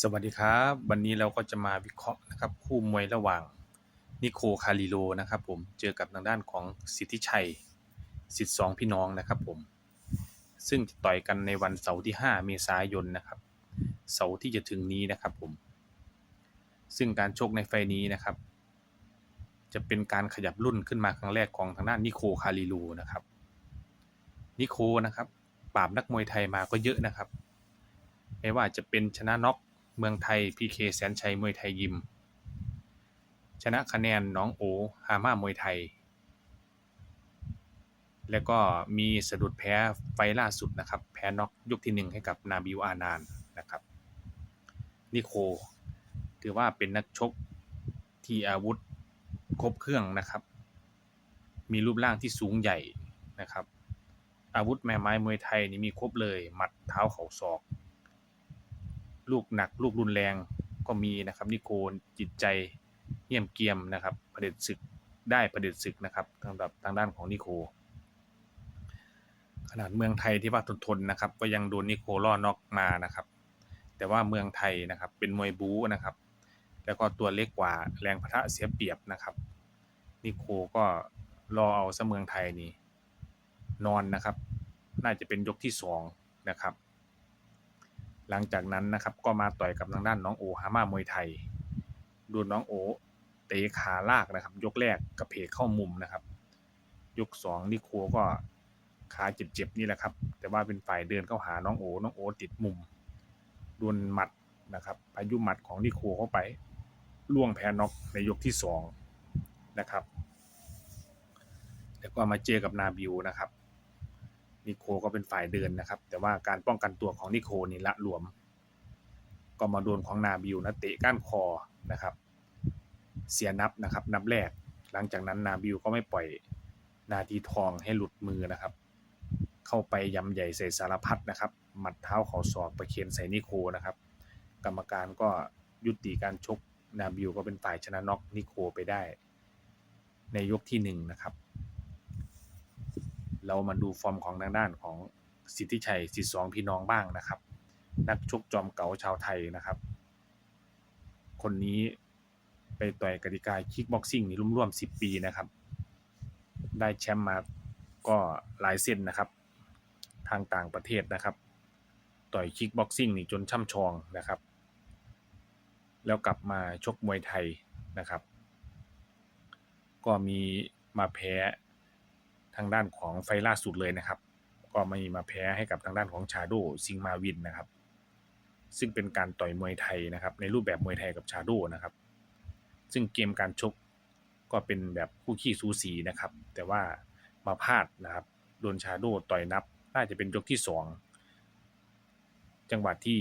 สวัสดีครับ วันนี้เราก็จะมาวิเคราะห์นะครับคู่มวยระหว่างนิโคคาริโลนะครับผมเจอกับทางด้านของสิทธิชัยสิทธิสองพี่น้องนะครับผม ซึ่งจะต่อยกันในวันเสาร์ที่ 5 เมษายนนะครับเสาร์ที่จะถึงนี้นะครับผม ซึ่งการชกในไฟนี้นะครับ จะเป็นการขยับรุ่นขึ้นมาครั้งแรกของทางด้านนิโคคาริโลนะครับนิโคนะครับปราบนักมวยไทยมาก็เยอะนะครับ ไม่ว่าจะเป็นชนะน็อก เมืองไทยพีเคแสนชัยมวยไทยยิม ชนะคะแนนน้องโอฮาม่ามวยไทย แล้วก็มีสะดุดแพ้ไฟล์ล่าสุดนะครับ แพ้น็อกยกที่หนึ่งให้กับนาบิวอานานนะครับ นิโคถือว่าเป็นนักชกที่อาวุธครบเครื่องนะครับ มีรูปร่างที่สูงใหญ่นะครับ อาวุธแม่ไม้มวยไทยนี่มีครบเลย หมัดเท้าเข่าศอก ลูกหนักลูกรุนแรงก็มีนะครับนิโคจิตใจเยี่ยมเกียมนะครับเผด็จศึกได้เผด็จศึกนะครับสำหรับทางด้านของนิโค ขนาดเมืองไทยที่ว่าทนๆนนะครับ ก็ยังโดนนิโคล่อน็อกมานะครับ แต่ว่าเมืองไทยนะครับเป็นมวยบู๊นะครับ แล้วก็ตัวเล็กกว่าแรงพะทะเสียเปรียบนะครับนิโคก็รอเอาซะเมืองไทยนี่นอนนะครับ น่าจะเป็นยกที่สองนะครับ หลังจากนั้นนะครับก็มาต่อยกับทางด้านน้องโอฮาม่ามวยไทย ดูน้องโอเตะขาลากนะครับ ยกแรกกระเพกเข้ามุมนะครับ ยกสองนิโคก็ขาเจ็บๆนี่แหละครับ แต่ว่าเป็นฝ่ายเดินเข้าหาน้องโอน้องโอติดมุมโดนหมัดนะครับพายุหมัดของนิโคเข้าไปล่วงแพ้น็อกในยกที่สองนะครับ แล้วก็มาเจอกับนาบิวนะครับ นิโคก็เป็นฝ่ายเดินนะครับ แต่ว่าการป้องกันตัวของนิโคนี่ละหลวม ก็มาโดนของนาบิวนะเตะก้านคอนะครับ เสียนับนะครับนับแรก หลังจากนั้นนาบิวก็ไม่ปล่อยนาทีทองให้หลุดมือนะครับ เข้าไปยำใหญ่ใส่สารพัดนะครับ หมัดเท้าเขาศอกประเคนใส่นิโคนะครับ กรรมการก็ยุติการชกนาบิวก็เป็นฝ่ายชนะน็อกนิโคไปได้ ในยกที่หนึ่งนะครับ เรามาดูฟอร์มของทางด้านของสิทธิชัยสิทธิสองพี่น้องบ้างนะครับ นักชกจอมเก๋าชาวไทยนะครับ คนนี้ไปต่อยกติกาคิกบ็อกซิ่งนี่ร่วมๆ10ปีนะครับ ได้แชมป์มาก็หลายเส้นนะครับ ทางต่างประเทศนะครับ ต่อยคิกบ็อกซิ่งนี่จนช่ำชองนะครับ แล้วกลับมาชกมวยไทยนะครับ ก็มีมาแพ้ ทางด้านของไฟล่าสุดเลยนะครับ ก็ไม่มาแพ้ให้กับทางด้านของชาโดซิงมาวินนะครับ ซึ่งเป็นการต่อยมวยไทยนะครับ ในรูปแบบมวยไทยกับชาโดนะครับ ซึ่งเกมการชกก็เป็นแบบคู่ขี้สูสีนะครับ แต่ว่ามาพลาดนะครับโดนชาโดต่อยนับน่าจะเป็นยกที่สองจังหวะที่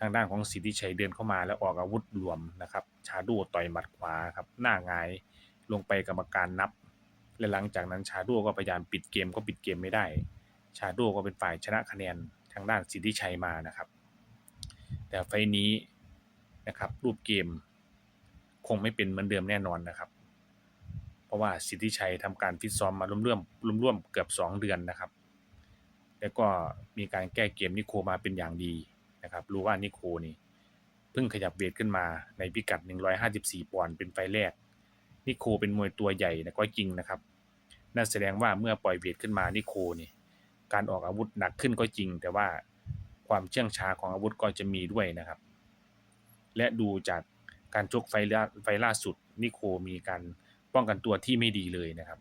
ทางด้านของสิทธิชัยเดินเข้ามาแล้วออกอาวุธรวมนะครับ ชาโดต่อยหมัดขวาครับหน้าหงายลงไปกรรมการนับ และหลังจากนั้นชาโดก็พยายามปิดเกมก็ปิดเกมไม่ได้ ชาโดก็เป็นฝ่ายชนะคะแนนทางด้านสิทธิชัยมานะครับ แต่ไฟล์นี้นะครับรูปเกมคงไม่เป็นเหมือนเดิมแน่นอนนะครับ เพราะว่าสิทธิชัยทำการฟิตซ้อมมาร่วมๆร่วมๆเกือบ 2 เดือนนะครับ แล้วก็มีการแก้เกมนิโคมาเป็นอย่างดีนะครับ รู้ว่านิโคนี่เพิ่งขยับเวทขึ้นมาในพิกัด 154ปอนด์เป็นไฟแรก นิโคเป็นมวยตัวใหญ่นะก็จริงนะครับ นั่นแสดงว่าเมื่อปล่อยเวทขึ้นมานิโคนี่การออกอาวุธหนักขึ้นก็จริง แต่ว่าความเชื่องช้าของอาวุธก็จะมีด้วยนะครับ และดูจากการชกไฟล่าไฟล่าสุดนิโคมีการป้องกันตัวที่ไม่ดีเลยนะครับ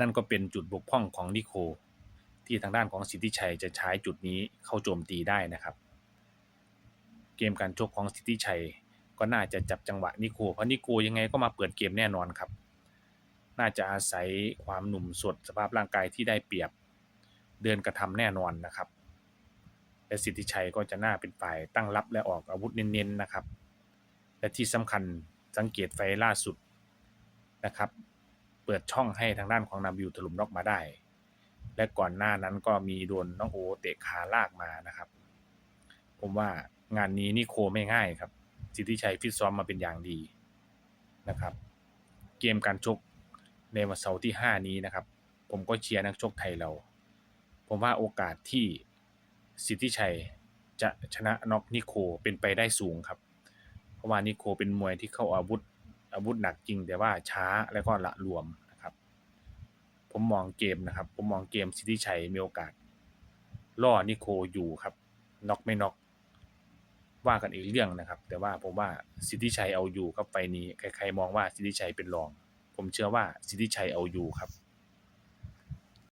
นั่นก็เป็นจุดบกพร่องของนิโคที่ทางด้านของสิทธิชัยจะใช้จุดนี้เข้าโจมตีได้นะครับ เกมการชกของสิทธิชัย ก็น่าจะจับจังหวะนิโคเพราะนิโคยังไงก็มาเปิดเกมแน่นอนครับ น่าจะอาศัยความหนุ่มสดสภาพร่างกายที่ได้เปรียบเดินกระทำแน่นอนนะครับและสิทธิชัยก็จะน่าเป็นฝ่ายตั้งรับและออกอาวุธเน้นๆนะครับ และที่สำคัญสังเกตไฟล่าสุดนะครับ เปิดช่องให้ทางด้านของนาบิวถลุมนอกมาได้ และก่อนหน้านั้นก็มีโดนน้องโอเตะขาลากมานะครับ ผมว่างานนี้นี่โคไม่ง่ายครับ สิทธิชัยฟิตซ้อมมาเป็นอย่างดีนะครับ เกมการชกในวันเสาร์ที่ 5 นี้นะครับ ผมก็เชียร์นักชกไทยเรา ผมว่าโอกาสที่สิทธิชัยจะชนะน็อกนิโคเป็นไปได้สูงครับ เพราะว่านิโคเป็นมวยที่เข้าอาวุธอาวุธหนักจริง แต่ว่าช้าแล้วก็ละหลวมนะครับ ผมมองเกมนะครับ ผมมองเกมสิทธิชัยมีโอกาสล่อนิโคอยู่ครับน็อกไม่น็อก ว่ากันอีกเรื่องนะครับ แต่ว่าผมว่าสิทธิชัยเอาอยู่ครับไฟนี้ใครๆมองว่าสิทธิชัยเป็นรอง ผมเชื่อว่าสิทธิชัยเอาอยู่ครับ